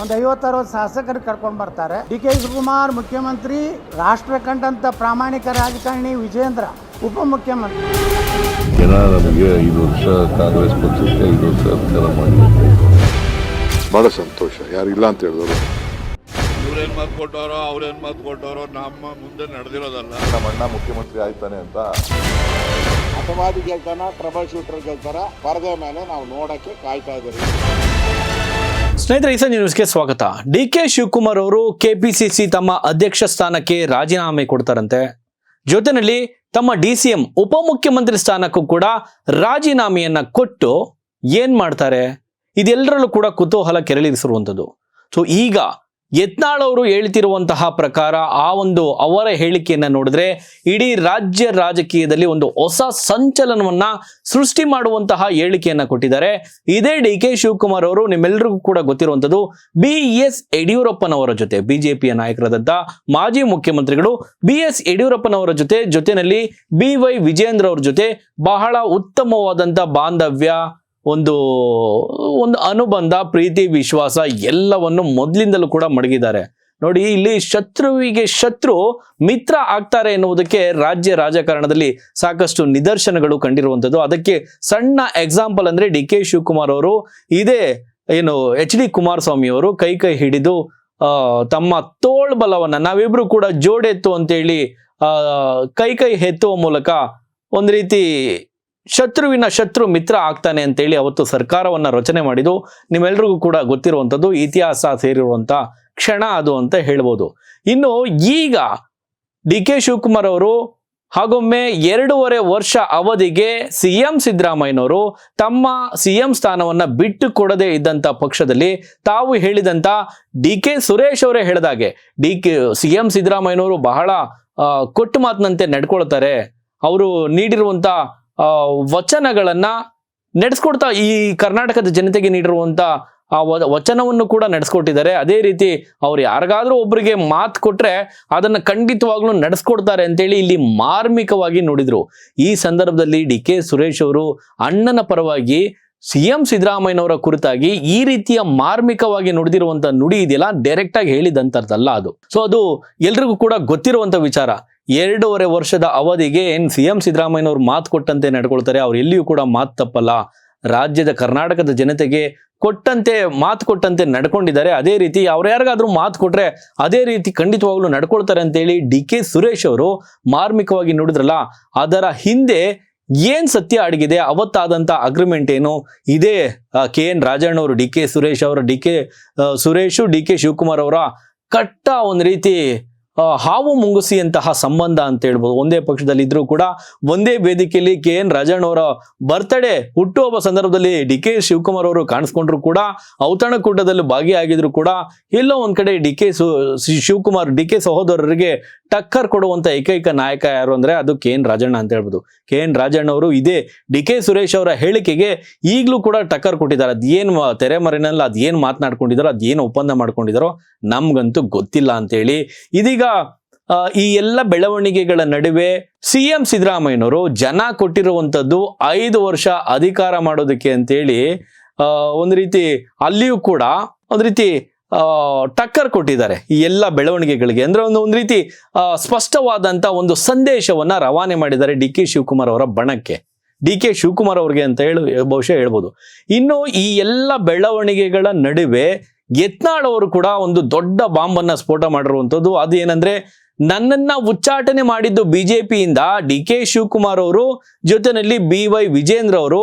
ಒಂದು ಐವತ್ತರವತ್ತು ಶಾಸಕರು ಕರ್ಕೊಂಡು ಬರ್ತಾರೆ. ಡಿ ಕೆ ಶಿವಕುಮಾರ್ ಮುಖ್ಯಮಂತ್ರಿ ರಾಷ್ಟ್ರ ಕಂಡಂತ ಪ್ರಾಮಾಣಿಕ ರಾಜಕಾರಣಿ ವಿಜೇಂದ್ರ ಉಪಮುಖ್ಯಮಂತ್ರಿ ಜನ ನಮಗೆ ಐದು ವರ್ಷ ಕಾಂಗ್ರೆಸ್ ಪಕ್ಷಕ್ಕೆ ಐದು ವರ್ಷ ಅಧಿಕಾರ ಮಾಡಿ ಬಹಳ ಸಂತೋಷ ಯಾರು ಇಲ್ಲ ಅಂತ ಹೇಳಿದ್ರು ಇವ್ರೇನ್ ಮಾತು ಕೊಟ್ಟವರೋ ಅವ್ರೇನ್ ಮಾತು ಕೊಟ್ಟವರೋ ನಮ್ಮ ಮುಂದೆ ನಡೆದಿರೋದಲ್ಲ. ನಮ್ಮ ಅಣ್ಣ ಮುಖ್ಯಮಂತ್ರಿ ಆಯ್ತಾನೆ ಅಂತ. ಅಪವಾದಿ ಗೆಲ್ತಾನ ಟ್ರಬಲ್ ಶೂಟರ್ ಗೆಲ್ತಾರ ಪರದೆ ಮೇಲೆ ನಾವು ನೋಡಕ್ಕೆ ಕಾಯ್ತಾ ಇದ್ದೀವಿ ಸ್ನೇಹಿತರೆ, ಈ ಸಂಜೆ ನ್ಯೂಸ್ಗೆ ಸ್ವಾಗತ. ಡಿ ಕೆ ಶಿವಕುಮಾರ್ ಅವರು ಕೆಪಿಸಿಸಿ ತಮ್ಮ ಅಧ್ಯಕ್ಷ ಸ್ಥಾನಕ್ಕೆ ರಾಜೀನಾಮೆ ಕೊಡ್ತಾರಂತೆ. ಜೊತೆನಲ್ಲಿ ತಮ್ಮ ಡಿ ಸಿ ಎಂ ಉಪಮುಖ್ಯಮಂತ್ರಿ ಸ್ಥಾನಕ್ಕೂ ಕೂಡ ರಾಜೀನಾಮೆಯನ್ನ ಕೊಟ್ಟು ಏನ್ ಮಾಡ್ತಾರೆ? ಇದೆಲ್ಲರಲ್ಲೂ ಕೂಡ ಕುತೂಹಲ ಕೆರಳಿಸಿರುವಂಥದ್ದು. ಸೊ ಈಗ ಯತ್ನಾಳ್ ಅವರು ಹೇಳ್ತಿರುವಂತಹ ಪ್ರಕಾರ ಆ ಒಂದು ಅವರ ಹೇಳಿಕೆಯನ್ನು ನೋಡಿದ್ರೆ ಇಡೀ ರಾಜ್ಯ ರಾಜಕೀಯದಲ್ಲಿ ಒಂದು ಹೊಸ ಸಂಚಲನವನ್ನ ಸೃಷ್ಟಿ ಮಾಡುವಂತಹ ಹೇಳಿಕೆಯನ್ನ ಕೊಟ್ಟಿದ್ದಾರೆ. ಇದೇ ಡಿ ಕೆ ಶಿವಕುಮಾರ್ ಅವರು ನಿಮ್ಮೆಲ್ಲರಿಗೂ ಕೂಡ ಗೊತ್ತಿರುವಂತದ್ದು ಬಿ ಎಸ್ ಯಡಿಯೂರಪ್ಪನವರ ಜೊತೆ, ಬಿಜೆಪಿಯ ನಾಯಕರಾದಂಥ ಮಾಜಿ ಮುಖ್ಯಮಂತ್ರಿಗಳು ಬಿ ಎಸ್ ಯಡಿಯೂರಪ್ಪನವರ ಜೊತೆ ಜೊತೆಯಲ್ಲಿ ಬಿ ವೈ ವಿಜೇಂದ್ರ ಅವರ ಜೊತೆ ಬಹಳ ಉತ್ತಮವಾದಂಥ ಬಾಂಧವ್ಯ ಒಂದು ಒಂದು ಅನುಬಂಧ, ಪ್ರೀತಿ, ವಿಶ್ವಾಸ ಎಲ್ಲವನ್ನು ಮೊದಲಿಂದಲೂ ಕೂಡ ಮಡಗಿದ್ದಾರೆ. ನೋಡಿ, ಇಲ್ಲಿ ಶತ್ರುವಿಗೆ ಶತ್ರು ಮಿತ್ರ ಆಗ್ತಾರೆ ಎನ್ನುವುದಕ್ಕೆ ರಾಜ್ಯ ರಾಜಕಾರಣದಲ್ಲಿ ಸಾಕಷ್ಟು ನಿದರ್ಶನಗಳು ಕಂಡಿರುವಂಥದ್ದು. ಅದಕ್ಕೆ ಸಣ್ಣ ಎಕ್ಸಾಂಪಲ್ ಅಂದ್ರೆ ಡಿ ಕೆ ಶಿವಕುಮಾರ್ ಅವರು, ಇದೇ ಏನು ಎಚ್ ಡಿ ಕುಮಾರಸ್ವಾಮಿ ಅವರು ಕೈ ಕೈ ಹಿಡಿದು ತಮ್ಮ ತೋಳ್ಬಲವನ್ನ ನಾವಿಬ್ರು ಕೂಡ ಜೋಡೆತ್ತು ಅಂತೇಳಿ ಕೈ ಕೈ ಎತ್ತುವ ಮೂಲಕ ಒಂದು ರೀತಿ ಶತ್ರುವಿನ ಶತ್ರು ಮಿತ್ರ ಆಗ್ತಾನೆ ಅಂತೇಳಿ ಅವತ್ತು ಸರ್ಕಾರವನ್ನ ರಚನೆ ಮಾಡಿದ್ದು ನಿಮ್ಮೆಲ್ರಿಗೂ ಕೂಡ ಗೊತ್ತಿರುವಂಥದ್ದು ಇತಿಹಾಸ ಸೇರಿರುವಂತ ಕ್ಷಣ ಅದು ಅಂತ ಹೇಳ್ಬೋದು. ಇನ್ನು ಈಗ ಡಿ ಕೆ ಶಿವಕುಮಾರ್ ಅವರು ಹಾಗೊಮ್ಮೆ ಎರಡೂವರೆ ವರ್ಷ ಅವಧಿಗೆ ಸಿ ಎಂ ಸಿದ್ದರಾಮಯ್ಯನವರು ತಮ್ಮ ಸಿ ಎಂ ಸ್ಥಾನವನ್ನ ಬಿಟ್ಟು ಕೊಡದೇ ಇದ್ದಂತ ಪಕ್ಷದಲ್ಲಿ ತಾವು ಹೇಳಿದಂತ ಡಿ ಕೆ ಸುರೇಶ್ ಅವರೇ ಹೇಳಿದಾಗೆ ಡಿ ಕೆ ಸಿ ಎಂ ಸಿದ್ದರಾಮಯ್ಯನವರು ಬಹಳ ಕೊಟ್ಟು ಮಾತಿನಂತೆ ನಡ್ಕೊಳ್ತಾರೆ. ಅವರು ನೀಡಿರುವಂತ ಆ, ವಚನಗಳನ್ನ ನಡೆಸ್ಕೊಡ್ತಾ ಈ ಕರ್ನಾಟಕದ ಜನತೆಗೆ ನೀಡಿರುವಂತ ಆ ವಚನವನ್ನು ಕೂಡ ನಡೆಸ್ಕೊಟ್ಟಿದ್ದಾರೆ. ಅದೇ ರೀತಿ ಅವ್ರು ಯಾರಿಗಾದ್ರೂ ಒಬ್ಬರಿಗೆ ಮಾತು ಕೊಟ್ರೆ ಅದನ್ನ ಖಂಡಿತವಾಗ್ಲೂ ನಡೆಸ್ಕೊಡ್ತಾರೆ ಅಂತೇಳಿ ಇಲ್ಲಿ ಮಾರ್ಮಿಕವಾಗಿ ನೋಡಿದ್ರು. ಈ ಸಂದರ್ಭದಲ್ಲಿ ಡಿ ಕೆ ಸುರೇಶ್ ಅವರು ಅಣ್ಣನ ಪರವಾಗಿ ಸಿ ಎಂ ಸಿದ್ದರಾಮಯ್ಯನವರ ಕುರಿತಾಗಿ ಈ ರೀತಿಯ ಮಾರ್ಮಿಕವಾಗಿ ನುಡಿದಿರುವಂತ ನುಡಿ ಇದೆಯಲ್ಲ? ಡೈರೆಕ್ಟ್ ಆಗಿ ಅದು. ಸೊ ಅದು ಎಲ್ರಿಗೂ ಕೂಡ ಗೊತ್ತಿರುವಂತ ವಿಚಾರ. ಎರಡೂವರೆ ವರ್ಷದ ಅವಧಿಗೆ ಏನ್ ಸಿ ಎಂ ಸಿದ್ದರಾಮಯ್ಯನವರು ಮಾತು ಕೊಟ್ಟಂತೆ ನಡ್ಕೊಳ್ತಾರೆ, ಅವ್ರು ಎಲ್ಲಿಯೂ ಕೂಡ ಮಾತು ತಪ್ಪಲ್ಲ. ರಾಜ್ಯದ ಕರ್ನಾಟಕದ ಜನತೆಗೆ ಕೊಟ್ಟಂತೆ, ಮಾತು ಕೊಟ್ಟಂತೆ ನಡ್ಕೊಂಡಿದ್ದಾರೆ. ಅದೇ ರೀತಿ ಅವ್ರು ಯಾರಿಗಾದ್ರೂ ಮಾತು ಕೊಟ್ರೆ ಅದೇ ರೀತಿ ಖಂಡಿತವಾಗ್ಲೂ ನಡ್ಕೊಳ್ತಾರೆ ಅಂತೇಳಿ ಡಿ ಕೆ ಸುರೇಶ್ ಅವರು ಮಾರ್ಮಿಕವಾಗಿ ನುಡಿದ್ರಲ್ಲ, ಅದರ ಹಿಂದೆ ಏನ್ ಸತ್ಯ ಅಡಗಿದೆ, ಅವತ್ತಾದಂತ ಅಗ್ರಿಮೆಂಟ್ ಏನು? ಇದೇ ಕೆ ಎನ್ ರಾಜಣ್ಣ ಅವರು ಡಿ ಕೆ ಸುರೇಶ್ ಅವರ, D K Suresh, D K Shivakumar ಅವರ ಕಟ್ಟ ಒಂದು ರೀತಿ ಹಾವು ಮುಂಗುಸಿಯಂತಹ ಸಂಬಂಧ ಅಂತ ಹೇಳ್ಬೋದು. ಒಂದೇ ಪಕ್ಷದಲ್ಲಿ ಇದ್ರೂ ಕೂಡ ಒಂದೇ ವೇದಿಕೆಯಲ್ಲಿ ಕೆ ಎನ್ ರಾಜಣ್ಣವರ ಬರ್ತ್ಡೇ ಹುಟ್ಟುಹಬ್ಬ ಸಂದರ್ಭದಲ್ಲಿ ಡಿ ಕೆ ಶಿವಕುಮಾರ್ ಅವರು ಕಾಣಿಸ್ಕೊಂಡ್ರು ಕೂಡ, ಔತಣಕೂಟದಲ್ಲಿ ಭಾಗಿಯಾಗಿದ್ರು ಕೂಡ, ಎಲ್ಲೋ ಒಂದ್ ಕಡೆ D K Shivakumar D K ಸಹೋದರರಿಗೆ ಟಕ್ಕರ್ ಕೊಡುವಂತ ಏಕೈಕ ನಾಯಕ ಯಾರು ಅಂದ್ರೆ ಅದು ಕೆ ಎನ್ ರಾಜಣ್ಣ ಅಂತ ಹೇಳ್ಬೋದು. ಕೆ ಎನ್ ರಾಜಣ್ಣ ಅವರು ಇದೇ ಡಿ ಕೆ ಸುರೇಶ್ ಅವರ ಹೇಳಿಕೆಗೆ ಈಗಲೂ ಕೂಡ ಟಕ್ಕರ್ ಕೊಟ್ಟಿದ್ದಾರೆ. ಅದೇನ್ ತೆರೆಮರೆನಲ್ಲಿ ಅದೇನ್ ಮಾತನಾಡ್ಕೊಂಡಿದಾರೋ ಅದೇನು ಒಪ್ಪಂದ ಮಾಡ್ಕೊಂಡಿದಾರೋ ನಮ್ಗಂತೂ ಗೊತ್ತಿಲ್ಲ ಅಂತೇಳಿ ಇದೀಗ ಈ ಎಲ್ಲ ಬೆಳವಣಿಗೆಗಳ ನಡುವೆ ಸಿ ಎಂ ಸಿದ್ದರಾಮಯ್ಯನವರು ಜನ ಕೊಟ್ಟಿರುವಂಥದ್ದು ಐದು ವರ್ಷ ಅಧಿಕಾರ ಮಾಡೋದಕ್ಕೆ ಅಂತೇಳಿ ಒಂದು ರೀತಿ ಅಲ್ಲಿಯೂ ಕೂಡ ಒಂದು ರೀತಿ ಟಕ್ಕರ್ ಕೊಟ್ಟಿದ್ದಾರೆ ಈ ಎಲ್ಲ ಬೆಳವಣಿಗೆಗಳಿಗೆ. ಅಂದ್ರೆ ಒಂದು ಒಂದು ರೀತಿ ಸ್ಪಷ್ಟವಾದಂತ ಒಂದು ಸಂದೇಶವನ್ನ ರವಾನೆ ಮಾಡಿದ್ದಾರೆ ಡಿ ಕೆ ಶಿವಕುಮಾರ್ ಅವರ ಬಣಕ್ಕೆ. ಡಿ ಕೆ ಶಿವಕುಮಾರ್ ಅವ್ರಿಗೆ ಅಂತ ಹೇಳಿ, ಬಹುಶಃ ಹೇಳ್ಬೋದು. ಇನ್ನು ಈ ಎಲ್ಲ ಬೆಳವಣಿಗೆಗಳ ನಡುವೆ ಯತ್ನಾಳ್ ಅವರು ಕೂಡ ಒಂದು ದೊಡ್ಡ ಬಾಂಬನ್ನ ಸ್ಫೋಟ ಮಾಡಿರುವಂಥದ್ದು. ಅದೇನಂದ್ರೆ ನನ್ನನ್ನ ಉಚ್ಚಾಟನೆ ಮಾಡಿದ್ದು ಬಿಜೆಪಿಯಿಂದ ಡಿ ಕೆ ಶಿವಕುಮಾರ್ ಅವರು, ಜೊತೆನಲ್ಲಿ ಬಿ ವೈ ವಿಜೇಂದ್ರ ಅವರು,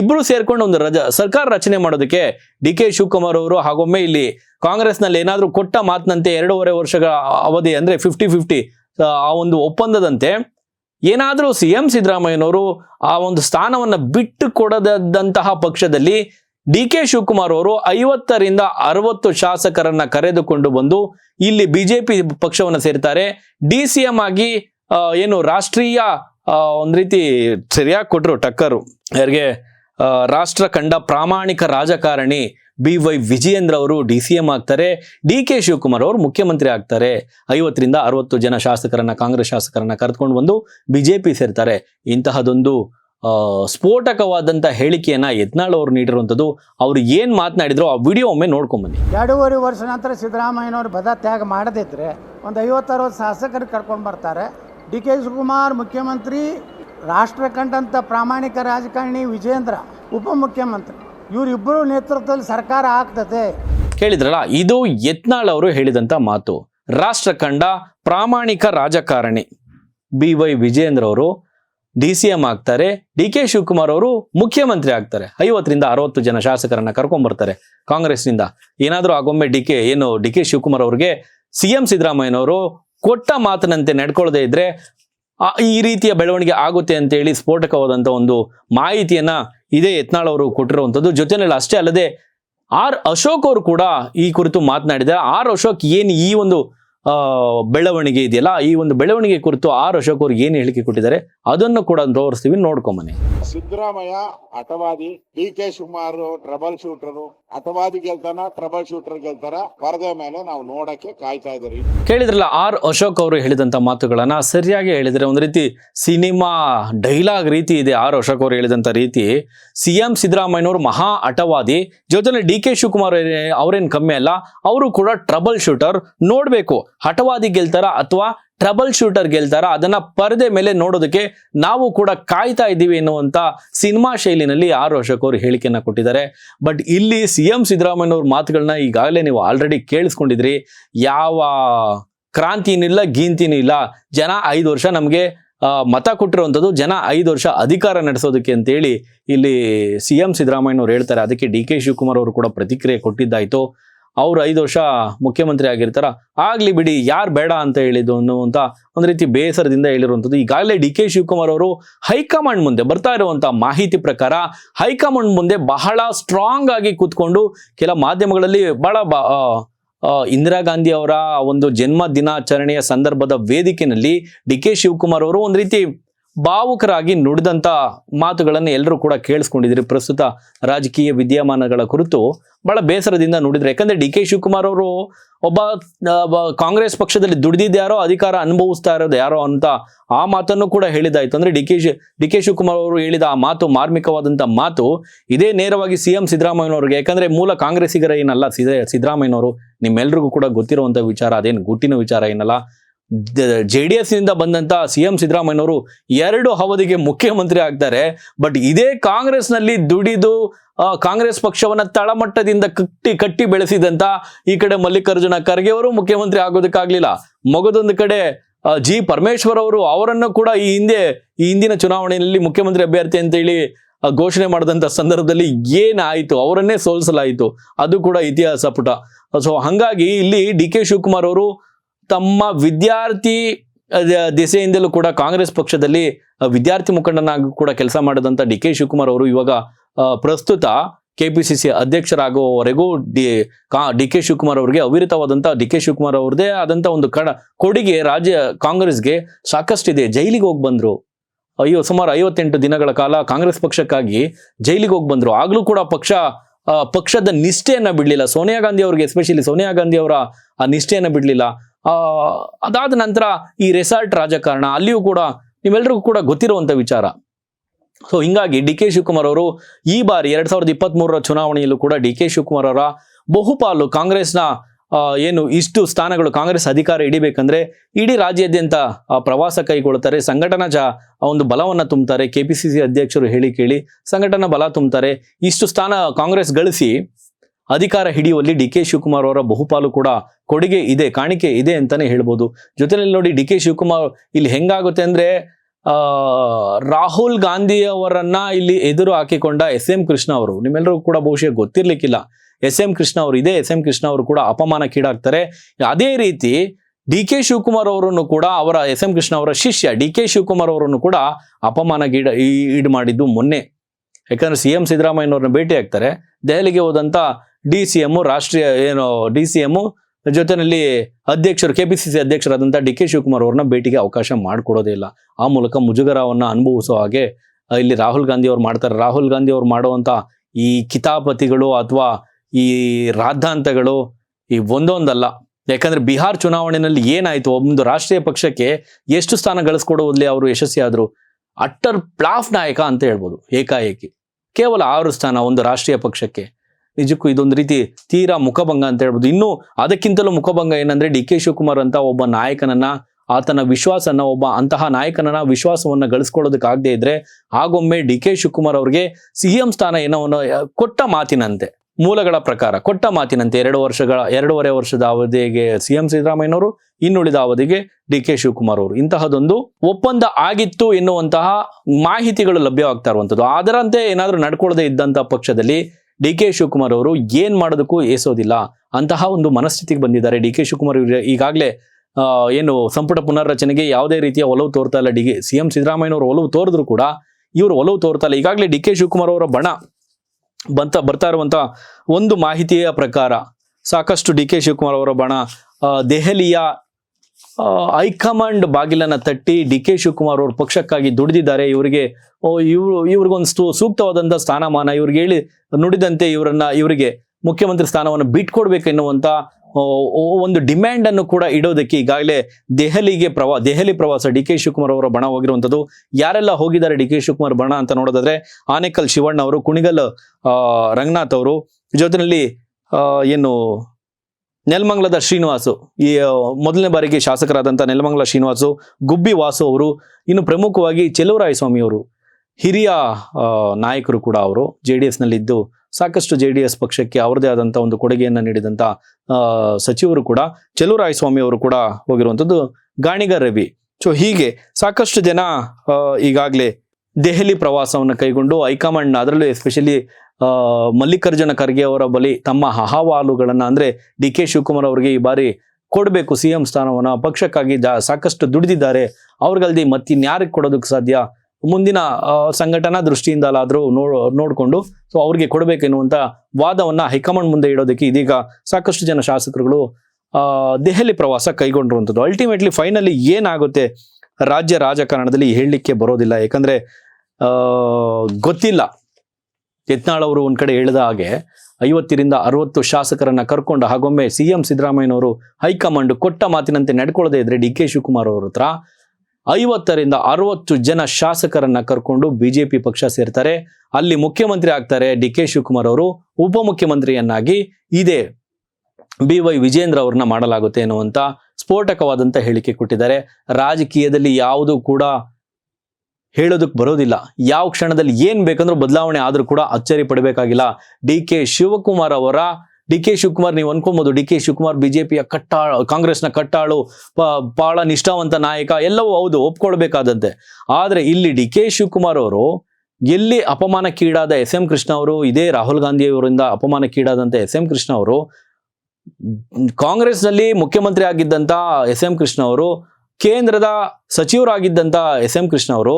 ಇಬ್ರು ಸೇರ್ಕೊಂಡು ಒಂದು ರಜ, ಸರ್ಕಾರ ರಚನೆ ಮಾಡೋದಕ್ಕೆ ಡಿ ಕೆ ಶಿವಕುಮಾರ್ ಅವರು ಹಾಗೊಮ್ಮೆ ಇಲ್ಲಿ ಕಾಂಗ್ರೆಸ್ನಲ್ಲಿ ಏನಾದರೂ ಕೊಟ್ಟ ಮಾತಿನಂತೆ ಎರಡೂವರೆ ವರ್ಷಗಳ ಅವಧಿ ಅಂದ್ರೆ ಫಿಫ್ಟಿ ಫಿಫ್ಟಿ ಆ ಒಂದು ಒಪ್ಪಂದದಂತೆ, ಏನಾದರೂ ಸಿ ಎಂ ಸಿದ್ದರಾಮಯ್ಯನವರು ಆ ಒಂದು ಸ್ಥಾನವನ್ನ ಬಿಟ್ಟು ಕೊಡದಂತಹ ಪಕ್ಷದಲ್ಲಿ ಡಿ ಕೆ ಶಿವಕುಮಾರ್ ಅವರು ಐವತ್ತರಿಂದ ಅರವತ್ತು ಶಾಸಕರನ್ನ ಕರೆದುಕೊಂಡು ಬಂದು ಇಲ್ಲಿ ಬಿಜೆಪಿ ಪಕ್ಷವನ್ನ ಸೇರ್ತಾರೆ. ಡಿ ಸಿ ಎಂ ಆಗಿ ಏನು ರಾಷ್ಟ್ರೀಯ ಒಂದು ರೀತಿ ಸರಿಯಾಗಿ ಕೊಟ್ಟರು ಟಕ್ಕರು. ಯಾರಿಗೆ ರಾಷ್ಟ್ರ ಕಂಡ ಪ್ರಾಮಾಣಿಕ ರಾಜಕಾರಣಿ ಬಿ ವೈ ವಿಜಯೇಂದ್ರ ಅವರು ಡಿ ಸಿ ಎಂ ಆಗ್ತಾರೆ. ಡಿ ಕೆ ಶಿವಕುಮಾರ್ ಅವರು ಮುಖ್ಯಮಂತ್ರಿ ಆಗ್ತಾರೆ. ಐವತ್ತರಿಂದ ಅರವತ್ತು ಜನ ಶಾಸಕರನ್ನ, ಕಾಂಗ್ರೆಸ್ ಶಾಸಕರನ್ನ ಕರೆದುಕೊಂಡು ಬಂದು ಬಿಜೆಪಿ ಸೇರ್ತಾರೆ. ಇಂತಹದೊಂದು ಸ್ಫೋಟಕವಾದಂಥ ಹೇಳಿಕೆಯನ್ನ ಯತ್ನಾಳ್ ಅವರು ನೀಡಿರುವಂಥದ್ದು ಅವ್ರು ಏನು ಮಾತನಾಡಿದ್ರು ಆ ವಿಡಿಯೋ ಒಮ್ಮೆ ನೋಡ್ಕೊಂಬನ್ನಿ ಎರಡೂವರೆ ವರ್ಷ ನಂತರ ಸಿದ್ದರಾಮಯ್ಯನವರು ಬದ ತ್ಯಾಗ ಮಾಡದಿದ್ದರೆ ಒಂದು ಐವತ್ತರವತ್ತು ಶಾಸಕರು ಕರ್ಕೊಂಡು ಬರ್ತಾರೆ. ಡಿ ಕೆ ಶಿವಕುಮಾರ್ ಮುಖ್ಯಮಂತ್ರಿ ರಾಷ್ಟ್ರ ಕಂಡಂಥ ಪ್ರಾಮಾಣಿಕ ರಾಜಕಾರಣಿ ವಿಜೇಂದ್ರ ಉಪಮುಖ್ಯಮಂತ್ರಿ. ಇವರಿಬ್ಬರು ನೇತೃತ್ವದಲ್ಲಿ ಸರ್ಕಾರ ಆಗ್ತದೆ. ಕೇಳಿದ್ರಲ್ಲ ಇದು ಯತ್ನಾಳ್ ಅವರು ಹೇಳಿದಂಥ ಮಾತು. ರಾಷ್ಟ್ರ ಕಂಡ ಪ್ರಾಮಾಣಿಕ ರಾಜಕಾರಣಿ ಬಿ ವೈ ವಿಜೇಂದ್ರ ಅವರು ಡಿ ಸಿ ಎಂ ಆಗ್ತಾರೆ, ಡಿ ಕೆ ಶಿವಕುಮಾರ್ ಅವರು ಮುಖ್ಯಮಂತ್ರಿ ಆಗ್ತಾರೆ. ಐವತ್ತರಿಂದ ಅರವತ್ತು ಜನ ಶಾಸಕರನ್ನ ಕರ್ಕೊಂಡ್ಬರ್ತಾರೆ ಕಾಂಗ್ರೆಸ್ನಿಂದ ಏನಾದರೂ ಆಗೊಮ್ಮೆ ಡಿ ಕೆ, ಏನು ಡಿ ಕೆ ಶಿವಕುಮಾರ್ ಅವ್ರಿಗೆ ಸಿ ಎಂ ಸಿದ್ದರಾಮಯ್ಯನವರು ಕೊಟ್ಟ ಮಾತಿನಂತೆ ನಡ್ಕೊಳ್ಳದೆ ಇದ್ರೆ ಈ ರೀತಿಯ ಬೆಳವಣಿಗೆ ಆಗುತ್ತೆ ಅಂತೇಳಿ ಸ್ಫೋಟಕವಾದಂಥ ಒಂದು ಮಾಹಿತಿಯನ್ನ ಇದೇ ಯತ್ನಾಳ್ ಅವರು ಕೊಟ್ಟಿರುವಂಥದ್ದು. ಜೊತೆನಲ್ಲಿ ಅಷ್ಟೇ ಅಲ್ಲದೆ ಆರ್ ಅಶೋಕ್ ಅವರು ಕೂಡ ಈ ಕುರಿತು ಮಾತನಾಡಿದ್ದಾರೆ. ಆರ್ ಅಶೋಕ್ ಏನು ಈ ಒಂದು ಬೆಳವಣಿಗೆ ಇದೆಯಲ್ಲ ಈ ಒಂದು ಬೆಳವಣಿಗೆ ಕುರಿತು ಆರ್ ಅಶೋಕ್ ಅವ್ರಿಗೆ ಏನು ಹೇಳಿಕೆ ಕೊಟ್ಟಿದ್ದಾರೆ ಅದನ್ನು ಕೂಡ ತೋರಿಸ್ತೀವಿ ನೋಡ್ಕೊಂಬನ್ನಿ. Siddaramaiah ಹಠವಾದಿ D K Shivakumar trouble shooter ಹಠವಾದಿ ಗೆಲ್ತಾನ ಟ್ರಬಲ್ ಶೂಟರ್ ಗೆಲ್ತಾರ ಪರದೆ ಮೇಲೆ ನಾವು ನೋಡಕ್ಕೆ ಕಾಯ್ತಾ ಇದ್ದೀರಿ. ಕೇಳಿದ್ರಲ್ಲ ಆರ್ ಅಶೋಕ್ ಅವರು ಹೇಳಿದಂತ ಮಾತುಗಳನ್ನ ಸರಿಯಾಗಿ ಹೇಳಿದ್ರೆ ಒಂದು ರೀತಿ ಸಿನಿಮಾ ಡೈಲಾಗ್ ರೀತಿ ಇದೆ ಆರ್ ಅಶೋಕ್ ಅವರು ಹೇಳಿದಂತ ರೀತಿ. ಸಿ ಎಂ ಸಿದ್ದರಾಮಯ್ಯನವರು ಮಹಾ ಹಠವಾದಿ ಜೊತೆಲಿ ಡಿ ಕೆ ಶಿವಕುಮಾರ್ ಅವರೇನು ಕಮ್ಮಿ ಅಲ್ಲ ಅವರು ಕೂಡ ಟ್ರಬಲ್ ಶೂಟರ್ ನೋಡಬೇಕು. ಹಠವಾದಿ ಗೆಲ್ತಾರ ಅಥವಾ ಟ್ರಬಲ್ ಶೂಟರ್ ಗೆಲ್ತಾರ? ಅದನ್ನ ಪರದೆ ಮೇಲೆ ನೋಡೋದಕ್ಕೆ ನಾವು ಕೂಡ ಕಾಯ್ತಾ ಇದ್ದೀವಿ ಎನ್ನುವಂತ ಸಿನಿಮಾ ಶೈಲಿನಲ್ಲಿ ಆರ್ ಅಶೋಕ್ ಅವರು ಹೇಳಿಕೆಯನ್ನ ಕೊಟ್ಟಿದ್ದಾರೆ. ಬಟ್ ಇಲ್ಲಿ ಸಿ ಎಂ ಸಿದ್ದರಾಮಯ್ಯನವ್ರ ಮಾತುಗಳನ್ನ ಈಗಾಗಲೇ ನೀವು ಆಲ್ರೆಡಿ ಕೇಳಿಸ್ಕೊಂಡಿದ್ರಿ. ಯಾವ ಕ್ರಾಂತಿನೂ ಇಲ್ಲ, ಗೀಂತಿನೂ ಇಲ್ಲ. ಜನ ಐದು ವರ್ಷ ನಮಗೆ ಮತ ಕೊಟ್ಟಿರುವಂಥದ್ದು ಜನ ಐದು ವರ್ಷ ಅಧಿಕಾರ ನಡೆಸೋದಕ್ಕೆ ಅಂತೇಳಿ ಇಲ್ಲಿ ಸಿ ಎಂ ಸಿದ್ದರಾಮಯ್ಯನವ್ರು ಹೇಳ್ತಾರೆ. ಅದಕ್ಕೆ ಡಿ ಕೆ ಶಿವಕುಮಾರ್ ಅವರು ಕೂಡ ಪ್ರತಿಕ್ರಿಯೆ ಕೊಟ್ಟಿದ್ದಾಯ್ತು. ಅವ್ರು ಐದು ವರ್ಷ ಮುಖ್ಯಮಂತ್ರಿ ಆಗಿರ್ತಾರ, ಆಗ್ಲಿ ಬಿಡಿ ಯಾರು ಬೇಡ ಅಂತ ಹೇಳಿದ್ದು ಅನ್ನುವಂಥ ಒಂದು ರೀತಿ ಬೇಸರದಿಂದ ಹೇಳಿರುವಂಥದ್ದು. ಈಗಾಗಲೇ ಡಿ ಕೆ ಶಿವಕುಮಾರ್ ಅವರು ಹೈಕಮಾಂಡ್ ಮುಂದೆ ಬರ್ತಾ ಇರುವಂಥ ಮಾಹಿತಿ ಪ್ರಕಾರ ಹೈಕಮಾಂಡ್ ಮುಂದೆ ಬಹಳ ಸ್ಟ್ರಾಂಗ್ ಆಗಿ ಕೂತ್ಕೊಂಡು ಕೆಲ ಮಾಧ್ಯಮಗಳಲ್ಲಿ ಬಹಳ ಇಂದಿರಾ ಗಾಂಧಿ ಅವರ ಒಂದು ಜನ್ಮ ದಿನಾಚರಣೆಯ ಸಂದರ್ಭದ ವೇದಿಕೆಯಲ್ಲಿ ಡಿ ಕೆ ಶಿವಕುಮಾರ್ ಅವರು ಒಂದು ರೀತಿ ಭಾವುಕರಾಗಿ ನುಡಿದಂಥ ಮಾತುಗಳನ್ನು ಎಲ್ಲರೂ ಕೂಡ ಕೇಳಿಸ್ಕೊಂಡಿದ್ದೀರಿ. ಪ್ರಸ್ತುತ ರಾಜಕೀಯ ವಿದ್ಯಮಾನಗಳ ಕುರಿತು ಬಹಳ ಬೇಸರದಿಂದ ನುಡಿದ್ರು. ಯಾಕಂದ್ರೆ ಡಿ ಕೆ ಶಿವಕುಮಾರ್ ಅವರು ಒಬ್ಬ ಕಾಂಗ್ರೆಸ್ ಪಕ್ಷದಲ್ಲಿ ದುಡಿದಿದ್ಯಾರೋ ಅಧಿಕಾರ ಅನುಭವಿಸ್ತಾ ಇರೋದು ಯಾರೋ ಅಂತ ಆ ಮಾತನ್ನು ಕೂಡ ಹೇಳಿದಾಯ್ತು ಅಂದ್ರೆ ಡಿ ಕೆ ಶಿ, ಡಿ ಕೆ ಶಿವಕುಮಾರ್ ಅವರು ಹೇಳಿದ ಆ ಮಾತು ಮಾರ್ಮಿಕವಾದಂಥ ಮಾತು ಇದೇ ನೇರವಾಗಿ ಸಿ ಎಂ ಸಿದ್ದರಾಮಯ್ಯನವ್ರಿಗೆ. ಯಾಕಂದ್ರೆ ಮೂಲ ಕಾಂಗ್ರೆಸ್ಸಿಗರ ಏನಲ್ಲ, ಸಿದ- ಸಿದ್ದರಾಮಯ್ಯನವರು ನಿಮ್ಮೆಲ್ರಿಗೂ ಕೂಡ ಗೊತ್ತಿರುವಂಥ ವಿಚಾರ, ಅದೇನು ಗುಟ್ಟಿನ ವಿಚಾರ ಏನಲ್ಲ. ಜೆ ಡಿ ಎಸ್ನಿಂದ ಬಂದಂತ ಸಿ ಎಂ ಸಿದ್ದರಾಮಯ್ಯನವರು ಎರಡು ಅವಧಿಗೆ ಮುಖ್ಯಮಂತ್ರಿ ಆಗ್ತಾರೆ. ಬಟ್ ಇದೇ ಕಾಂಗ್ರೆಸ್ನಲ್ಲಿ ದುಡಿದು ಕಾಂಗ್ರೆಸ್ ಪಕ್ಷವನ್ನ ತಳಮಟ್ಟದಿಂದ ಕಟ್ಟಿ ಕಟ್ಟಿ ಬೆಳೆಸಿದಂತ ಈ ಕಡೆ ಮಲ್ಲಿಕಾರ್ಜುನ ಖರ್ಗೆ ಅವರು ಮುಖ್ಯಮಂತ್ರಿ ಆಗೋದಕ್ಕಾಗ್ಲಿಲ್ಲ. ಮಗದೊಂದು ಕಡೆ ಜಿ ಪರಮೇಶ್ವರ್ ಅವರು ಅವರನ್ನು ಕೂಡ ಈ ಹಿಂದೆ, ಈ ಹಿಂದಿನ ಚುನಾವಣೆಯಲ್ಲಿ ಮುಖ್ಯಮಂತ್ರಿ ಅಭ್ಯರ್ಥಿ ಅಂತೇಳಿ ಘೋಷಣೆ ಮಾಡಿದಂಥ ಸಂದರ್ಭದಲ್ಲಿ ಏನಾಯಿತು? ಅವರನ್ನೇ ಸೋಲಿಸಲಾಯಿತು. ಅದು ಕೂಡ ಇತಿಹಾಸ ಪುಟ. ಸೊ ಹಂಗಾಗಿ ಇಲ್ಲಿ ಡಿ ಕೆ ಶಿವಕುಮಾರ್ ಅವರು ತಮ್ಮ ವಿದ್ಯಾರ್ಥಿ ದೆಸೆಯಿಂದಲೂ ಕೂಡ ಕಾಂಗ್ರೆಸ್ ಪಕ್ಷದಲ್ಲಿ ವಿದ್ಯಾರ್ಥಿ ಮುಖಂಡನಾಗಿ ಕೂಡ ಕೆಲಸ ಮಾಡಿದಂಥ ಡಿ ಕೆ ಶಿವಕುಮಾರ್ ಅವರು ಇವಾಗ ಪ್ರಸ್ತುತ ಕೆ ಪಿ ಸಿ ಸಿ ಅಧ್ಯಕ್ಷರಾಗುವವರೆಗೂ ಡಿ, ಕಾ, ಡಿ ಕೆ ಶಿವಕುಮಾರ್ ಅವರಿಗೆ ಅವಿರತವಾದಂಥ ಡಿ ಕೆ ಶಿವಕುಮಾರ್ ಅವ್ರದ್ದೇ ಆದಂಥ ಒಂದು ಕಡ ಕೊಡುಗೆ ರಾಜ್ಯ ಕಾಂಗ್ರೆಸ್ಗೆ ಸಾಕಷ್ಟಿದೆ. ಜೈಲಿಗೆ ಹೋಗಿ ಬಂದರು. ಅಯ್ಯೋ, ಸುಮಾರು ಐವತ್ತೆಂಟು ದಿನಗಳ ಕಾಲ ಕಾಂಗ್ರೆಸ್ ಪಕ್ಷಕ್ಕಾಗಿ ಜೈಲಿಗೆ ಹೋಗಿ ಬಂದರು. ಆಗಲೂ ಕೂಡ ಪಕ್ಷ ಪಕ್ಷದ ನಿಷ್ಠೆಯನ್ನು ಬಿಡಲಿಲ್ಲ. ಸೋನಿಯಾ ಗಾಂಧಿ ಅವ್ರಿಗೆ ಎಸ್ಪೆಷಲಿ ಸೋನಿಯಾ ಗಾಂಧಿ ಅವರ ಆ ನಿಷ್ಠೆಯನ್ನು ಬಿಡ್ಲಿಲ್ಲ. ಅದಾದ ನಂತರ ಈ ರೆಸಾರ್ಟ್ ರಾಜಕಾರಣ, ಅಲ್ಲಿಯೂ ಕೂಡ ನಿಮ್ಮೆಲ್ಲರಿಗೂ ಕೂಡ ಗೊತ್ತಿರುವಂಥ ವಿಚಾರ. ಸೊ ಹಿಂಗಾಗಿ ಡಿ ಕೆ ಶಿವಕುಮಾರ್ ಅವರು ಈ ಬಾರಿ ಎರಡ್ ಸಾವಿರದ ಇಪ್ಪತ್ತ್ ಮೂರರ ಚುನಾವಣೆಯಲ್ಲೂ ಕೂಡ ಡಿ ಕೆ ಶಿವಕುಮಾರ್ ಅವರ ಬಹುಪಾಲು ಕಾಂಗ್ರೆಸ್ನ ಏನು ಇಷ್ಟು ಸ್ಥಾನಗಳು ಕಾಂಗ್ರೆಸ್ ಅಧಿಕಾರ ಹಿಡಿಬೇಕಂದ್ರೆ ಇಡೀ ರಾಜ್ಯಾದ್ಯಂತ ಪ್ರವಾಸ ಕೈಗೊಳ್ತಾರೆ, ಸಂಘಟನಾ ಜ ಒಂದು ಬಲವನ್ನು ತುಂಬುತ್ತಾರೆ ಕೆ ಪಿ ಸಿ ಸಿ ಅಧ್ಯಕ್ಷರು ಹೇಳಿ ಕೇಳಿ ಸಂಘಟನಾ ಬಲ ತುಂಬುತ್ತಾರೆ ಇಷ್ಟು ಸ್ಥಾನ ಕಾಂಗ್ರೆಸ್ ಗಳಿಸಿ ಅಧಿಕಾರ ಹಿಡಿಯುವಲ್ಲಿ ಡಿ ಕೆ ಶಿವಕುಮಾರ್ ಅವರ ಬಹುಪಾಲು ಕೂಡ ಕೊಡುಗೆ ಇದೆ, ಕಾಣಿಕೆ ಇದೆ ಅಂತಾನೆ ಹೇಳ್ಬೋದು. ಜೊತೆಯಲ್ಲಿ ನೋಡಿ ಡಿ ಕೆ ಶಿವಕುಮಾರ್ ಇಲ್ಲಿ ಹೆಂಗಾಗುತ್ತೆ ಅಂದ್ರೆ ರಾಹುಲ್ ಗಾಂಧಿ ಅವರನ್ನ ಇಲ್ಲಿ ಎದುರು ಹಾಕಿಕೊಂಡ ಎಸ್ ಎಂ ಕೃಷ್ಣ ಅವರು ನಿಮ್ಮೆಲ್ಲರೂ ಕೂಡ ಬಹುಶಃ ಗೊತ್ತಿರ್ಲಿಕ್ಕಿಲ್ಲ. ಎಸ್ ಎಂ ಕೃಷ್ಣ ಅವರು ಇದೆ, ಎಸ್ ಎಂ ಕೃಷ್ಣ ಅವರು ಕೂಡ ಅಪಮಾನಕ್ಕೀಡಾಗ್ತಾರೆ. ಅದೇ ರೀತಿ ಡಿ ಕೆ ಶಿವಕುಮಾರ್ ಅವರನ್ನು ಕೂಡ ಅವರ, ಎಸ್ ಎಂ ಕೃಷ್ಣ ಅವರ ಶಿಷ್ಯ ಡಿ ಕೆ ಶಿವಕುಮಾರ್ ಅವರನ್ನು ಕೂಡ ಅಪಮಾನ ಗೀಡ ಈಡು ಮಾಡಿದ್ದು ಮೊನ್ನೆ. ಯಾಕಂದ್ರೆ ಸಿ ಎಂ ಸಿದ್ದರಾಮಯ್ಯನವ್ರನ್ನ ಭೇಟಿ ಆಗ್ತಾರೆ ದೆಹಲಿಗೆ ಹೋದಂತ ಡಿ ಸಿ ಎಂ ರಾಷ್ಟ್ರೀಯ ಏನು ಡಿ ಸಿ ಎಂ ಜೊತೆಯಲ್ಲಿ ಅಧ್ಯಕ್ಷರು, ಕೆ ಪಿ ಸಿ ಸಿ ಅಧ್ಯಕ್ಷರಾದಂಥ ಡಿ ಕೆ ಶಿವಕುಮಾರ್ ಅವ್ರನ್ನ ಭೇಟಿಗೆ ಅವಕಾಶ ಮಾಡಿಕೊಡೋದೇ ಇಲ್ಲ. ಆ ಮೂಲಕ ಮುಜುಗರವನ್ನು ಅನುಭವಿಸೋ ಹಾಗೆ ಇಲ್ಲಿ ರಾಹುಲ್ ಗಾಂಧಿ ಅವ್ರು ಮಾಡ್ತಾರೆ. ರಾಹುಲ್ ಗಾಂಧಿ ಅವ್ರು ಮಾಡುವಂತ ಈ ಕಿತಾಪತಿಗಳು ಅಥವಾ ಈ ರಾದ್ಧಾಂತಗಳು ಈ ಒಂದೊಂದಲ್ಲ. ಯಾಕಂದ್ರೆ ಬಿಹಾರ್ ಚುನಾವಣೆಯಲ್ಲಿ ಏನಾಯ್ತು? ಒಂದು ರಾಷ್ಟ್ರೀಯ ಪಕ್ಷಕ್ಕೆ ಎಷ್ಟು ಸ್ಥಾನ ಗಳಿಸ್ಕೊಡುವಲ್ಲಿ ಅವರು ಯಶಸ್ವಿ ಆದ್ರು ಅಟ್ಟರ್ ಪ್ಲಾಫ್ ನಾಯಕ ಅಂತ ಹೇಳ್ಬೋದು ಏಕಾಏಕಿ. ಕೇವಲ ಆರು ಸ್ಥಾನ ಒಂದು ರಾಷ್ಟ್ರೀಯ ಪಕ್ಷಕ್ಕೆ. ನಿಜಕ್ಕೂ ಇದೊಂದು ರೀತಿ ತೀರಾ ಮುಖಭಂಗ ಅಂತ ಹೇಳ್ಬೋದು. ಇನ್ನು ಅದಕ್ಕಿಂತಲೂ ಮುಖಭಂಗ ಏನಂದ್ರೆ ಡಿ ಕೆ ಶಿವಕುಮಾರ್ ಅಂತ ಒಬ್ಬ ನಾಯಕನನ್ನ, ಆತನ ವಿಶ್ವಾಸನ ಒಬ್ಬ ಅಂತಹ ನಾಯಕನನ್ನ ವಿಶ್ವಾಸವನ್ನ ಗಳಿಸ್ಕೊಳ್ಳೋದಕ್ಕಾಗದೇ ಇದ್ರೆ ಆಗೊಮ್ಮೆ ಡಿ ಕೆ ಶಿವಕುಮಾರ್ ಅವ್ರಿಗೆ ಸಿಎಂ ಸ್ಥಾನ ಏನೋ ಕೊಟ್ಟ ಮಾತಿನಂತೆ, ಮೂಲಗಳ ಪ್ರಕಾರ ಕೊಟ್ಟ ಮಾತಿನಂತೆ. ಎರಡು ವರ್ಷಗಳ, ಎರಡೂವರೆ ವರ್ಷದ ಅವಧಿಗೆ ಸಿಎಂ ಸಿದ್ದರಾಮಯ್ಯನವರು, ಇನ್ನುಳಿದ ಅವಧಿಗೆ ಡಿ ಕೆ ಶಿವಕುಮಾರ್ ಅವರು. ಇಂತಹದೊಂದು ಒಪ್ಪಂದ ಆಗಿತ್ತು ಎನ್ನುವಂತಹ ಮಾಹಿತಿಗಳು ಲಭ್ಯವಾಗ್ತಾ ಇರುವಂಥದ್ದು. ಅದರಂತೆ ಏನಾದರೂ ನಡ್ಕೊಳ್ಳದೆ ಇದ್ದಂಥ ಪಕ್ಷದಲ್ಲಿ ಡಿ ಕೆ ಶಿವಕುಮಾರ್ ಅವರು ಏನ್ ಮಾಡೋದಕ್ಕೂ ಏಸೋದಿಲ್ಲ ಅಂತಹ ಒಂದು ಮನಸ್ಥಿತಿಗೆ ಬಂದಿದ್ದಾರೆ ಡಿ ಕೆ ಶಿವಕುಮಾರ್ ಈಗಾಗಲೇ ಏನು ಸಂಪುಟ ಪುನರ್ರಚನೆಗೆ ಯಾವುದೇ ರೀತಿಯ ಒಲವು ತೋರ್ತಾ ಇಲ್ಲ. ಡಿ ಸಿ ಎಂ ಸಿದ್ದರಾಮಯ್ಯನವರು ಒಲವು ತೋರಿದ್ರು ಕೂಡ ಇವರು ಒಲವು ತೋರ್ತಾ ಇಲ್ಲ. ಈಗಾಗಲೇ ಡಿ ಕೆ ಶಿವಕುಮಾರ್ ಅವರ ಬಣ ಬಂತ, ಬರ್ತಾ ಇರುವಂತ ಒಂದು ಮಾಹಿತಿಯ ಪ್ರಕಾರ ಸಾಕಷ್ಟು ಡಿ ಕೆ ಶಿವಕುಮಾರ್ ಅವರ ಬಣ ದೆಹಲಿಯ ಹೈಕಮಾಂಡ್ ಬಾಗಿಲನ್ನ ತಟ್ಟಿ ಡಿ ಕೆ ಶಿವಕುಮಾರ್ ಅವರು ಪಕ್ಷಕ್ಕಾಗಿ ದುಡಿದಿದ್ದಾರೆ. ಇವರಿಗೆ ಇವರು ಇವ್ರಿಗೊಂದು ಸೂಕ್ತವಾದಂಥ ಸ್ಥಾನಮಾನ ಇವ್ರಿಗೆ ಹೇಳಿ ನುಡಿದಂತೆ ಇವರನ್ನ ಇವರಿಗೆ ಮುಖ್ಯಮಂತ್ರಿ ಸ್ಥಾನವನ್ನು ಬಿಟ್ಕೊಡ್ಬೇಕು ಎನ್ನುವಂಥ ಒಂದು ಡಿಮ್ಯಾಂಡ್ ಅನ್ನು ಕೂಡ ಇಡೋದಕ್ಕೆ ಈಗಾಗಲೇ ದೆಹಲಿಗೆ ಪ್ರವಾ, ದೆಹಲಿ ಪ್ರವಾಸ ಡಿ ಕೆ ಶಿವಕುಮಾರ್ ಅವರ ಬಣ ಹೋಗಿರುವಂಥದ್ದು. ಯಾರೆಲ್ಲ ಹೋಗಿದ್ದಾರೆ ಡಿ ಕೆ ಶಿವಕುಮಾರ್ ಬಣ ಅಂತ ನೋಡೋದಾದ್ರೆ ಆನೇಕಲ್ ಶಿವಣ್ಣ ಅವರು, ಕುಣಿಗಲ್ ರಂಗನಾಥ್ ಅವರು. ಜೊತೆಯಲ್ಲಿ ಏನು ನೆಲಮಂಗಲದ ಶ್ರೀನಿವಾಸು, ಈ ಮೊದಲನೇ ಬಾರಿಗೆ ಶಾಸಕರಾದಂಥ ನೆಲಮಂಗಲ ಶ್ರೀನಿವಾಸು, ಗುಬ್ಬಿ ವಾಸು ಅವರು, ಇನ್ನು ಪ್ರಮುಖವಾಗಿ ಚೆಲುವರಾಯಸ್ವಾಮಿ ಅವರು, ಹಿರಿಯ ನಾಯಕರು ಕೂಡ ಅವರು, ಜೆ ಡಿ ಎಸ್ನಲ್ಲಿದ್ದು ಸಾಕಷ್ಟು ಜೆ ಡಿ ಎಸ್ ಪಕ್ಷಕ್ಕೆ ಅವರದೇ ಆದಂಥ ಒಂದು ಕೊಡುಗೆಯನ್ನು ನೀಡಿದಂಥ ಸಚಿವರು ಕೂಡ ಚೆಲುವರಾಯಸ್ವಾಮಿ ಅವರು ಕೂಡ ಹೋಗಿರುವಂಥದ್ದು ಗಾಣಿಗ ರವಿ. ಸೊ ಹೀಗೆ ಸಾಕಷ್ಟು ಜನ ಈಗಾಗಲೇ ದೆಹಲಿ ಪ್ರವಾಸವನ್ನು ಕೈಗೊಂಡು ಹೈಕಮಾಂಡ್ ಅದರಲ್ಲೂ ಎಸ್ಪೆಷಲಿ ಮಲ್ಲಿಕಾರ್ಜುನ ಖರ್ಗೆ ಅವರ ಬಳಿ ತಮ್ಮ ಅಹವಾಲುಗಳನ್ನು ಅಂದ್ರೆ ಡಿ ಕೆ ಶಿವಕುಮಾರ್ ಅವರಿಗೆ ಈ ಬಾರಿ ಕೊಡಬೇಕು ಸಿ ಎಂ ಸ್ಥಾನವನ್ನು. ಪಕ್ಷಕ್ಕಾಗಿ ಜಾ, ಸಾಕಷ್ಟು ದುಡಿದಿದ್ದಾರೆ. ಅವ್ರಿಗಲ್ದಿ ಮತ್ತಿನ್ಯಾರಿಗೆ ಕೊಡೋದಕ್ಕೆ ಸಾಧ್ಯ? ಮುಂದಿನ ಸಂಘಟನಾ ದೃಷ್ಟಿಯಿಂದಲಾದರೂ ನೋ, ನೋಡಿಕೊಂಡು, ಸೊ ಅವ್ರಿಗೆ ಕೊಡಬೇಕೆನ್ನುವಂಥ ವಾದವನ್ನು ಹೈಕಮಾಂಡ್ ಮುಂದೆ ಇಡೋದಕ್ಕೆ ಇದೀಗ ಸಾಕಷ್ಟು ಜನ ಶಾಸಕರುಗಳು ದೆಹಲಿ ಪ್ರವಾಸ ಕೈಗೊಂಡಿರುವಂಥದ್ದು. ಅಲ್ಟಿಮೇಟ್ಲಿ ಫೈನಲಿ ಏನಾಗುತ್ತೆ? ರಾಜ್ಯ ರಾಜಕಾರಣದಲ್ಲಿ ಹೇಳಲಿಕ್ಕೆ ಬರೋದಿಲ್ಲ. ಯಾಕಂದರೆ ಗೊತ್ತಿಲ್ಲ. ಯತ್ನಾಳ್ ಅವರು ಒಂದ್ ಕಡೆ ಹೇಳಿದ ಹಾಗೆ ಐವತ್ತರಿಂದ ಅರವತ್ತು ಶಾಸಕರನ್ನ ಕರ್ಕೊಂಡು ಹಾಗೊಮ್ಮೆ ಸಿ ಎಂ ಸಿದ್ದರಾಮಯ್ಯನವರು ಹೈಕಮಾಂಡ್ ಕೊಟ್ಟ ಮಾತಿನಂತೆ ನಡ್ಕೊಳ್ಳದೇ ಇದ್ರೆ ಡಿ ಕೆ ಶಿವಕುಮಾರ್ ಅವ್ರ ಹತ್ರ ಐವತ್ತರಿಂದ ಅರವತ್ತು ಜನ ಶಾಸಕರನ್ನ ಕರ್ಕೊಂಡು ಬಿಜೆಪಿ ಪಕ್ಷ ಸೇರ್ತಾರೆ. ಅಲ್ಲಿ ಮುಖ್ಯಮಂತ್ರಿ ಆಗ್ತಾರೆ ಡಿ ಕೆ ಶಿವಕುಮಾರ್ ಅವರು. ಉಪಮುಖ್ಯಮಂತ್ರಿಯನ್ನಾಗಿ ಇದೇ ಬಿ ವೈ ವಿಜೇಂದ್ರ ಅವ್ರನ್ನ ಮಾಡಲಾಗುತ್ತೆ ಎನ್ನುವಂತ ಸ್ಫೋಟಕವಾದಂತ ಹೇಳಿಕೆ ಕೊಟ್ಟಿದ್ದಾರೆ. ರಾಜಕೀಯದಲ್ಲಿ ಯಾವುದು ಕೂಡ ಹೇಳೋದಕ್ಕೆ ಬರೋದಿಲ್ಲ. ಯಾವ ಕ್ಷಣದಲ್ಲಿ ಏನು ಬೇಕಂದ್ರೂ ಬದಲಾವಣೆ ಆದರೂ ಕೂಡ ಅಚ್ಚರಿ ಪಡಬೇಕಾಗಿಲ್ಲ. ಡಿ ಕೆ ಶಿವಕುಮಾರ್ ಅವರ, ಡಿ ಕೆ ಶಿವಕುಮಾರ್ ನೀವು ಅನ್ಕೊಬೋದು, ಡಿ ಕೆ ಶಿವಕುಮಾರ್ ಬಿಜೆಪಿಯ ಕಟ್ಟಾಳು, ಕಾಂಗ್ರೆಸ್ನ ಕಟ್ಟಾಳು ಬಹಳ ನಿಷ್ಠಾವಂತ ನಾಯಕ, ಎಲ್ಲವೂ ಹೌದು, ಒಪ್ಕೊಳ್ಬೇಕಾದಂತೆ. ಆದರೆ ಇಲ್ಲಿ ಡಿ ಕೆ ಶಿವಕುಮಾರ್ ಅವರು ಎಲ್ಲಿ ಅಪಮಾನಕ್ಕೀಡಾದ ಎಸ್ ಎಂ ಕೃಷ್ಣ ಅವರು, ಇದೇ ರಾಹುಲ್ ಗಾಂಧಿ ಅವರಿಂದ ಅಪಮಾನಕ್ಕೀಡಾದಂತೆ ಎಸ್ ಎಂ ಕೃಷ್ಣ ಅವರು, ಕಾಂಗ್ರೆಸ್ನಲ್ಲಿ ಮುಖ್ಯಮಂತ್ರಿ ಆಗಿದ್ದಂಥ ಎಸ್ ಎಂ ಕೃಷ್ಣ ಅವರು, ಕೇಂದ್ರದ ಸಚಿವರಾಗಿದ್ದಂಥ ಎಸ್ ಎಂ ಕೃಷ್ಣ ಅವರು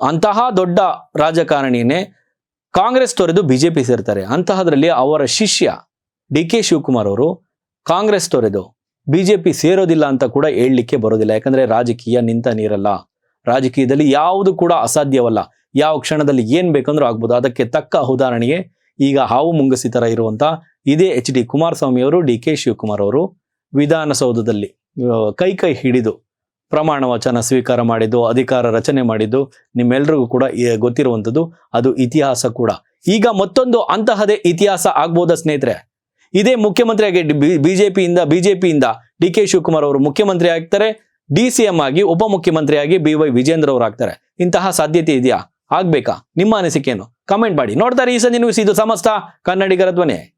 ಅಂತಹ ದೊಡ್ಡ ರಾಜಕಾರಣಿನೇ ಕಾಂಗ್ರೆಸ್ ತೊರೆದು ಬಿಜೆಪಿ ಸೇರ್ತಾರೆ. ಅಂತಹದ್ರಲ್ಲಿ ಅವರ ಶಿಷ್ಯ ಡಿ ಕೆ ಶಿವಕುಮಾರ್ ಅವರು ಕಾಂಗ್ರೆಸ್ ತೊರೆದು ಬಿಜೆಪಿ ಸೇರೋದಿಲ್ಲ ಅಂತ ಕೂಡ ಹೇಳಲಿಕ್ಕೆ ಬರೋದಿಲ್ಲ. ಯಾಕಂದ್ರೆ ರಾಜಕೀಯ ನಿಂತ ನೀರಲ್ಲ. ರಾಜಕೀಯದಲ್ಲಿ ಯಾವುದು ಕೂಡ ಅಸಾಧ್ಯವಲ್ಲ. ಯಾವ ಕ್ಷಣದಲ್ಲಿ ಏನ್ ಬೇಕಂದ್ರೂ ಆಗ್ಬೋದು. ಅದಕ್ಕೆ ತಕ್ಕ ಉದಾಹರಣೆಗೆ ಈಗ ಹಾವು ಮುಂಗಸಿ ತರ ಇರುವಂತ ಇದೇ ಎಚ್ ಡಿ ಕುಮಾರಸ್ವಾಮಿ ಅವರು, ಡಿ ಕೆ ಶಿವಕುಮಾರ್ ಅವರು ವಿಧಾನಸೌಧದಲ್ಲಿ ಕೈ ಕೈ ಹಿಡಿದು ಪ್ರಮಾಣ ವಚನ ಸ್ವೀಕಾರ ಮಾಡಿದ್ದು, ಅಧಿಕಾರ ರಚನೆ ಮಾಡಿದ್ದು, ನಿಮ್ಮೆಲ್ರಿಗೂ ಕೂಡ ಗೊತ್ತಿರುವಂಥದ್ದು, ಅದು ಇತಿಹಾಸ ಕೂಡ. ಈಗ ಮತ್ತೊಂದು ಅಂತಹದೇ ಇತಿಹಾಸ ಆಗ್ಬೋದ ಸ್ನೇಹಿತರೆ? ಇದೇ ಮುಖ್ಯಮಂತ್ರಿಯಾಗಿ ಬಿಜೆಪಿಯಿಂದ ಬಿಜೆಪಿಯಿಂದ ಡಿ ಕೆ ಶಿವಕುಮಾರ್ ಅವರು ಮುಖ್ಯಮಂತ್ರಿ ಆಗ್ತಾರೆ, ಡಿ ಸಿ ಎಂ ಆಗಿ ಉಪಮುಖ್ಯಮಂತ್ರಿಯಾಗಿ ಬಿ ವೈ ವಿಜೇಂದ್ರ ಅವರು ಆಗ್ತಾರೆ. ಇಂತಹ ಸಾಧ್ಯತೆ ಇದೆಯಾ? ಆಗ್ಬೇಕಾ? ನಿಮ್ಮ ಅನಿಸಿಕೆ ಏನು ಕಮೆಂಟ್ ಮಾಡಿ. ನೋಡ್ತಾರೆ ಈ ಸಂಜೆ ಸಮಸ್ತ ಕನ್ನಡಿಗರ ಧ್ವನಿ.